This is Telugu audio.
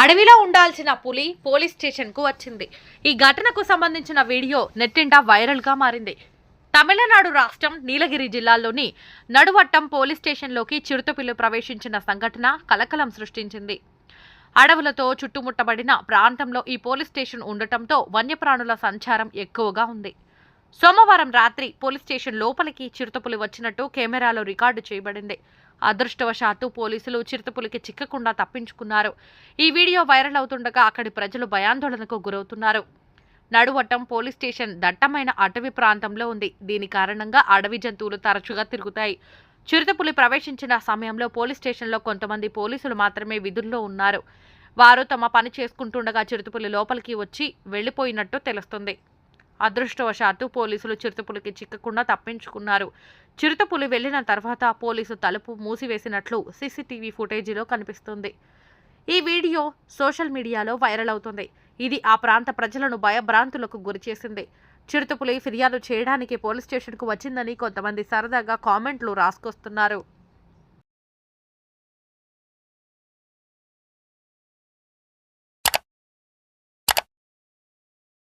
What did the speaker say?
అడవిలో ఉండాల్సిన పులి పోలీస్ స్టేషన్కు వచ్చింది. ఈ ఘటనకు సంబంధించిన వీడియో నెట్టింట వైరల్గా మారింది. తమిళనాడు రాష్ట్రం నీలగిరి జిల్లాలోని నడువట్టం పోలీస్ స్టేషన్లోకి చిరుతపిల్లి ప్రవేశించిన సంఘటన కలకలం సృష్టించింది. అడవులతో చుట్టుముట్టబడిన ప్రాంతంలో ఈ పోలీస్ స్టేషన్ ఉండటంతో వన్యప్రాణుల సంచారం ఎక్కువగా ఉంది. సోమవారం రాత్రి పోలీస్ స్టేషన్ లోపలికి చిరుతపులి వచ్చినట్టు కెమెరాలో రికార్డు చేయబడింది. అదృష్టవశాత్తు పోలీసులు చిరుతపులికి చిక్కకుండా తప్పించుకున్నారు. ఈ వీడియో వైరల్ అవుతుండగా అక్కడి ప్రజలు భయాందోళనకు గురవుతున్నారు. నడువట్టం పోలీస్ స్టేషన్ దట్టమైన అటవీ ప్రాంతంలో ఉంది. దీని కారణంగా అడవి జంతువులు తరచుగా తిరుగుతాయి. చిరుతపులి ప్రవేశించిన సమయంలో పోలీస్ స్టేషన్లో కొంతమంది పోలీసులు మాత్రమే విధుల్లో ఉన్నారు. వారు తమ పని చేసుకుంటుండగా చిరుతపులి లోపలికి వచ్చి వెళ్ళిపోయినట్టు తెలుస్తుంది. అదృష్టవశాత్తు పోలీసులు చిరుతపులికి చిక్కకుండా తప్పించుకున్నారు. చిరుతపులి వెళ్ళిన తర్వాత పోలీసు తలుపు మూసివేసినట్లు సీసీటీవీ ఫుటేజీలో కనిపిస్తుంది. ఈ వీడియో సోషల్ మీడియాలో వైరల్ అవుతుంది. ఇది ఆ ప్రాంత ప్రజలను భయభ్రాంతులకు గురిచేసింది చిరుతపులి ఫిర్యాదు చేయడానికి పోలీస్ స్టేషన్కు వచ్చిందని కొంతమంది సరదాగా కామెంట్లు రాసుకొస్తున్నారు.